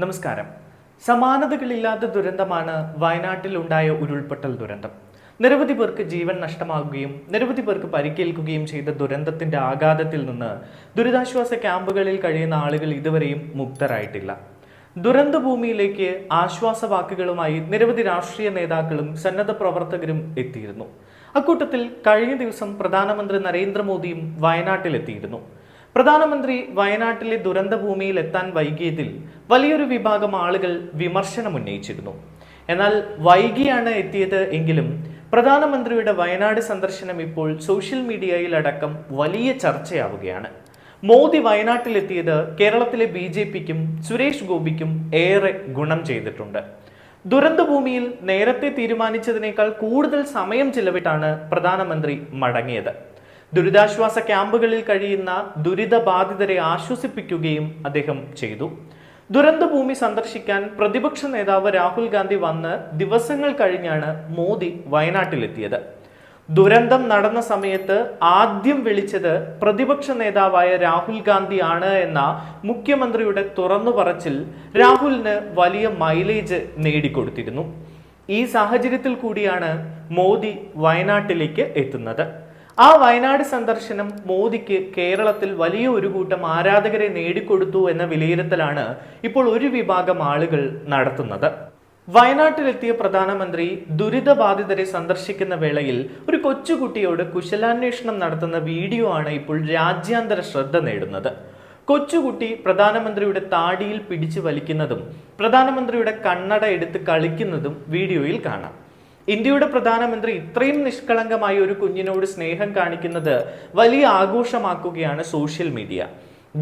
നമസ്കാരം. സമാനതകളില്ലാത്ത ദുരന്തമാണ് വയനാട്ടിൽ ഉണ്ടായ ഉരുൾപൊട്ടൽ ദുരന്തം. നിരവധി പേർക്ക് ജീവൻ നഷ്ടമാകുകയും നിരവധി പേർക്ക് പരിക്കേൽക്കുകയും ചെയ്ത ദുരന്തത്തിന്റെ ആഘാതത്തിൽ നിന്ന് ദുരിതാശ്വാസ ക്യാമ്പുകളിൽ കഴിയുന്ന ആളുകൾ ഇതുവരെയും മുക്തരായിട്ടില്ല. ദുരന്തഭൂമിയിലേക്ക് ആശ്വാസ വാക്കുകളുമായി നിരവധി രാഷ്ട്രീയ നേതാക്കളും സന്നദ്ധ പ്രവർത്തകരും എത്തിയിരുന്നു. അക്കൂട്ടത്തിൽ കഴിഞ്ഞ ദിവസം പ്രധാനമന്ത്രി നരേന്ദ്രമോദിയും വയനാട്ടിലെത്തിയിരുന്നു. പ്രധാനമന്ത്രി വയനാട്ടിലെ ദുരന്ത ഭൂമിയിൽ എത്താൻ വൈകിയതിൽ വലിയൊരു വിഭാഗം ആളുകൾ വിമർശനം ഉന്നയിച്ചിരുന്നു. എന്നാൽ വൈകിയാണ് എത്തിയത് എങ്കിലും പ്രധാനമന്ത്രിയുടെ വയനാട് സന്ദർശനം ഇപ്പോൾ സോഷ്യൽ മീഡിയയിൽ അടക്കം വലിയ ചർച്ചയാവുകയാണ്. മോദി വയനാട്ടിലെത്തിയത് കേരളത്തിലെ ബി ജെ പിക്കും സുരേഷ് ഗോപിക്കും ഏറെ ഗുണം ചെയ്തിട്ടുണ്ട്. ദുരന്തഭൂമിയിൽ നേരത്തെ തീരുമാനിച്ചതിനേക്കാൾ കൂടുതൽ സമയം ചിലവിട്ടാണ് പ്രധാനമന്ത്രി മടങ്ങിയത്. ദുരിതാശ്വാസ ക്യാമ്പുകളിൽ കഴിയുന്ന ദുരിതബാധിതരെ ആശ്വസിപ്പിക്കുകയും അദ്ദേഹം ചെയ്തു. ദുരന്തഭൂമി സന്ദർശിക്കാൻ പ്രതിപക്ഷ നേതാവ് രാഹുൽ ഗാന്ധി വന്ന് ദിവസങ്ങൾ കഴിഞ്ഞാണ് മോദി വയനാട്ടിലെത്തിയത്. ദുരന്തം നടന്ന സമയത്ത് ആദ്യം വിളിച്ചത് പ്രതിപക്ഷ നേതാവായ രാഹുൽ ഗാന്ധി ആണ് എന്ന മുഖ്യമന്ത്രിയുടെ തുറന്നു പറച്ചിൽ രാഹുലിന് വലിയ മൈലേജ് നേടിക്കൊടുത്തിരുന്നു. ഈ സാഹചര്യത്തിൽ കൂടിയാണ് മോദി വയനാട്ടിലേക്ക് എത്തുന്നത്. ആ വയനാട് സന്ദർശനം മോദിക്ക് കേരളത്തിൽ വലിയ ഒരു കൂട്ടം ആരാധകരെ നേടിക്കൊടുത്തു എന്ന വിലയിരുത്തലാണ് ഇപ്പോൾ ഒരു വിഭാഗം ആളുകൾ നടത്തുന്നത്. വയനാട്ടിലെത്തിയ പ്രധാനമന്ത്രി ദുരിതബാധിതരെ സന്ദർശിക്കുന്ന വേളയിൽ ഒരു കൊച്ചുകുട്ടിയോട് കുശലാന്വേഷണം നടത്തുന്ന വീഡിയോ ആണ് ഇപ്പോൾ രാജ്യാന്തര ശ്രദ്ധ നേടുന്നത്. കൊച്ചുകുട്ടി പ്രധാനമന്ത്രിയുടെ താടിയിൽ പിടിച്ചു വലിക്കുന്നതും പ്രധാനമന്ത്രിയുടെ കണ്ണട എടുത്ത് കളിക്കുന്നതും വീഡിയോയിൽ കാണാം. ഇന്ത്യയുടെ പ്രധാനമന്ത്രി ഇത്രയും നിഷ്കളങ്കമായി ഒരു കുഞ്ഞിനോട് സ്നേഹം കാണിക്കുന്നത് വലിയ ആഘോഷമാക്കുകയാണ് സോഷ്യൽ മീഡിയ.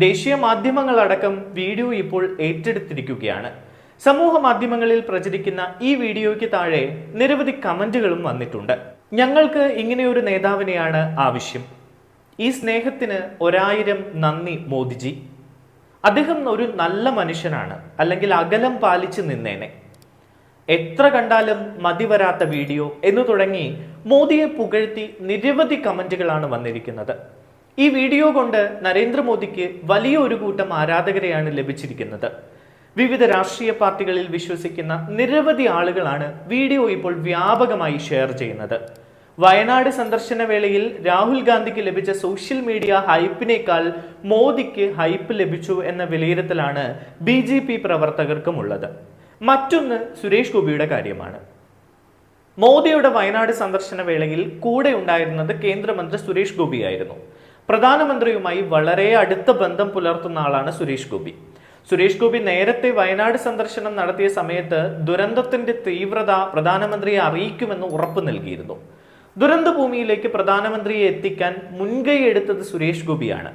ദേശീയ മാധ്യമങ്ങളടക്കം വീഡിയോ ഇപ്പോൾ ഏറ്റെടുത്തിരിക്കുകയാണ്. സമൂഹ മാധ്യമങ്ങളിൽ പ്രചരിക്കുന്ന ഈ വീഡിയോയ്ക്ക് താഴെ നിരവധി കമന്റുകളും വന്നിട്ടുണ്ട്. ഞങ്ങൾക്ക് ഇങ്ങനെയൊരു നേതാവിനെയാണ് ആവശ്യം. ഈ സ്നേഹത്തിന് ഒരായിരം നന്ദി മോദിജി. അദ്ദേഹം ഒരു നല്ല മനുഷ്യനാണ്. അല്ലെങ്കിൽ അകലം പാലിച്ച് നിന്നേനെ. എത്ര കണ്ടാലും മതി വരാത്ത വീഡിയോ എന്ന് തുടങ്ങി മോദിയെ പുകഴ്ത്തി നിരവധി കമന്റുകളാണ് വന്നിരിക്കുന്നത്. ഈ വീഡിയോ കൊണ്ട് നരേന്ദ്രമോദിക്ക് വലിയ ഒരു കൂട്ടം ആരാധകരെയാണ് ലഭിച്ചിരിക്കുന്നത്. വിവിധ രാഷ്ട്രീയ പാർട്ടികളിൽ വിശ്വസിക്കുന്ന നിരവധി ആളുകളാണ് വീഡിയോ ഇപ്പോൾ വ്യാപകമായി ഷെയർ ചെയ്യുന്നത്. വയനാട് സന്ദർശന വേളയിൽ രാഹുൽ ഗാന്ധിക്ക് ലഭിച്ച സോഷ്യൽ മീഡിയ ഹൈപ്പിനേക്കാൾ മോദിക്ക് ഹൈപ്പ് ലഭിച്ചു എന്ന വിലയിരുത്തലാണ് ബി ജെ പി പ്രവർത്തകർക്കുമുള്ളത്. മറ്റൊന്ന് സുരേഷ് ഗോപിയുടെ കാര്യമാണ്. മോദിയുടെ വയനാട് സന്ദർശന വേളയിൽ കൂടെ ഉണ്ടായിരുന്നത് കേന്ദ്രമന്ത്രി സുരേഷ് ഗോപിയായിരുന്നു പ്രധാനമന്ത്രിയുമായി വളരെ അടുത്ത ബന്ധം പുലർത്തുന്ന ആളാണ് സുരേഷ് ഗോപി. സുരേഷ് ഗോപി നേരത്തെ വയനാട് സന്ദർശനം നടത്തിയ സമയത്ത് ദുരന്തത്തിന്റെ തീവ്രത പ്രധാനമന്ത്രിയെ അറിയിക്കുമെന്ന് ഉറപ്പ് നൽകിയിരുന്നു. ദുരന്തഭൂമിയിലേക്ക് പ്രധാനമന്ത്രിയെ എത്തിക്കാൻ മുൻകൈ എടുത്തത് സുരേഷ് ഗോപിയാണ്.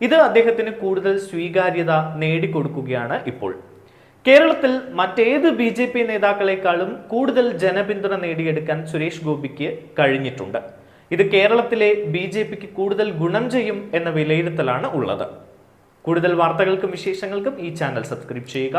ഇത് അദ്ദേഹത്തിന് കൂടുതൽ സ്വീകാര്യത നേടിക്കൊടുക്കുകയാണ് ഇപ്പോൾ. കേരളത്തിൽ മറ്റേത് ബി ജെ പി നേതാക്കളെക്കാളും കൂടുതൽ ജനപിന്തുണ നേടിയെടുക്കാൻ സുരേഷ് ഗോപിക്ക് കഴിഞ്ഞിട്ടുണ്ട്. ഇത് കേരളത്തിലെ ബി ജെ പിക്ക് കൂടുതൽ ഗുണം ചെയ്യും എന്ന വിലയിരുത്തലാണ് ഉള്ളത്. കൂടുതൽ വാർത്തകൾക്കും വിശേഷങ്ങൾക്കും ഈ ചാനൽ സബ്സ്ക്രൈബ് ചെയ്യുക.